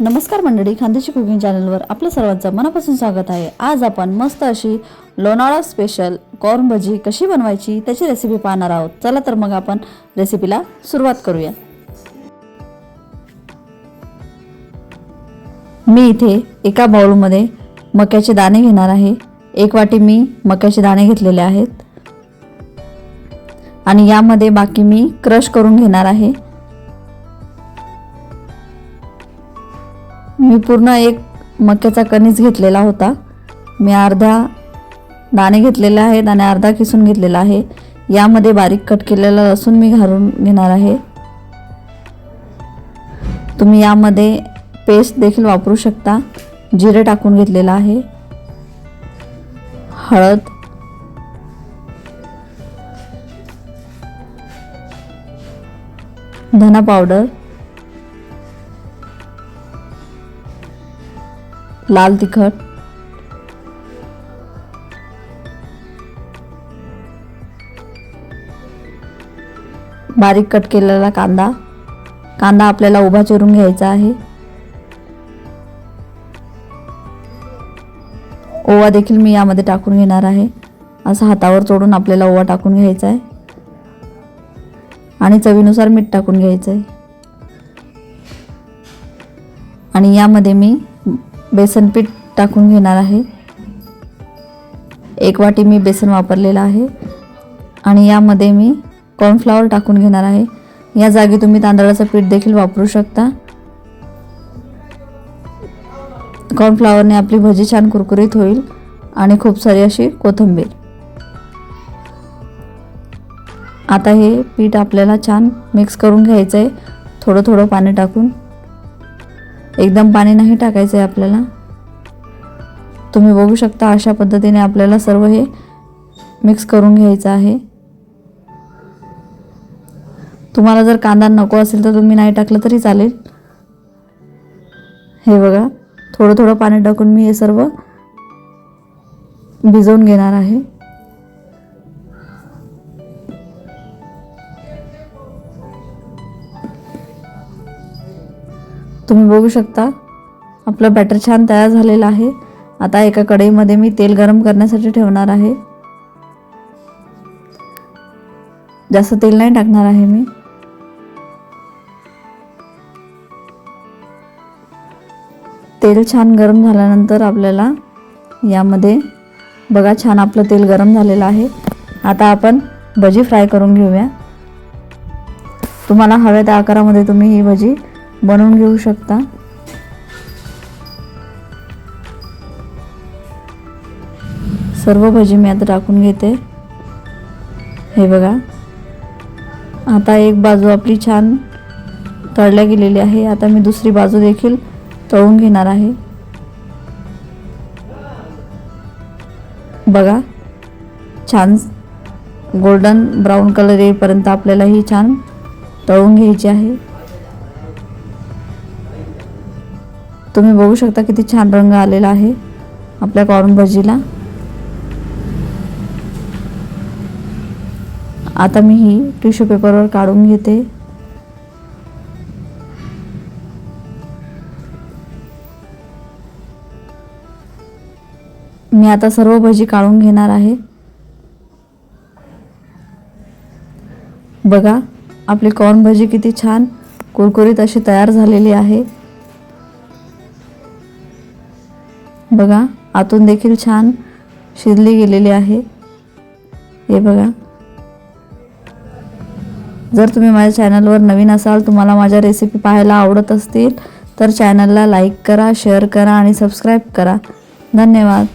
नमस्कार मंडळी खानदेशी कुकिंग चॅनलवर आपलं सर्वांचं मनापासून स्वागत आहे. आज आपण मस्त अशी लोणावळा स्पेशल कॉर्न भजी कशी बनवायची त्याची रेसिपी पाहणार आहोत. चला तर मग आपण रेसिपीला सुरुवात करूया. मी इथे एका बाउलमध्ये मक्याचे दाणे घेणार आहे. एक वाटी मी मक्याचे दाणे घेतलेले आहेत. आणि यामध्ये बाकी मी क्रश करून घेणार आहे. मी पूर्ण एक मक्याचा कणीस घेतलेला होता. मी अर्धा दाणे घेतलेले आहेत आणि अर्धा किसून घेतलेला आहे. यामध्ये बारीक कट केलेला लसूण मी घालून घेणार आहे. तुम्ही यामध्ये पेस्ट देखील वापरू शकता. जिरे टाकून घेतलेलं आहे. हळद. धना पावडर. लाल तिखट. बारीक कट केलेला कांदा. कांदा आपल्याला उभा चिरून घ्यायचा आहे. ओवा देखील मी यामध्ये टाकून घेणार आहे. असं हातावर चोडून आपल्याला ओवा टाकून घ्यायचा आहे. आणि चवीनुसार मीठ टाकून घ्यायचं आहे. आणि यामध्ये मी बेसन पीठ टाकून घेणार आहे. एक वाटी मी बेसन वापरलेलं आहे. आणि यामध्ये मी कॉर्नफ्लॉवर टाकून घेणार आहे. या जागी तुम्ही तांदळाचं पीठ देखील वापरू शकता. कॉर्नफ्लॉवरने आपली भजी छान कुरकुरीत होईल आणि खूप सारी अशी कोथिंबीर. आता हे पीठ आपल्याला छान मिक्स करून घ्यायचं आहे थोडं थोडं पाणी टाकून. एकदम पाणी नाही टाकायचं आहे आपल्याला. तुम्ही बघू शकता अशा पद्धतीने आपल्याला सर्व हे मिक्स करून घ्यायचं आहे. तुम्हाला जर कांदा नको असेल तर तुम्ही नाही टाकलं तरी चालेल. हे बघा थोडं थोडं पाणी टाकून मी हे सर्व भिजवून घेणार आहे. तुम्ही बघू शकता. आपलं बॅटर छान तयार झालेलं आहे. आता एका कढईमध्ये मी तेल गरम करण्यासाठी ठेवणार आहे. जास्त तेल नाही टाकणार आहे मी. तेल छान गरम झाल्यानंतर आपल्याला यामध्ये बघा छान आपलं तेल गरम झालेलं आहे. आता आपण भजी फ्राय करून घेऊया. तुम्हाला हव्या त्या आकारामध्ये तुम्ही ही भजी बनवून घेऊ शकता. सर्व भजी मी आता टाकून घेते. हे बघा. आता एक बाजू आपली छान तळल्या गेलेली आहे. आता मी दुसरी बाजू देखील तळून घेणार आहे. बघा. छान गोल्डन ब्राऊन कलर येईपर्यंत आपल्याला ही छान तळून घ्यायची आहे. तुम्ही बघू शकता किती छान रंग आलेला आहे आपल्या कॉर्न भजीला. आता मी ही टिश्यू पेपरवर काढून घेते. मी आता सर्व भजी काढून घेणार आहे. बघा आपली कॉर्न भजी किती छान कुरकुरीत अशी तयार झालेली आहे. बघा आतून देखील छान शिजली गेलेली आहे. हे बघा. जर तुम्ही माझ्या चॅनलवर नवीन असाल तुम्हाला माझ्या रेसिपी पाहायला आवडत असतील तर चॅनलला लाईक करा शेअर करा आणि सबस्क्राईब करा. धन्यवाद.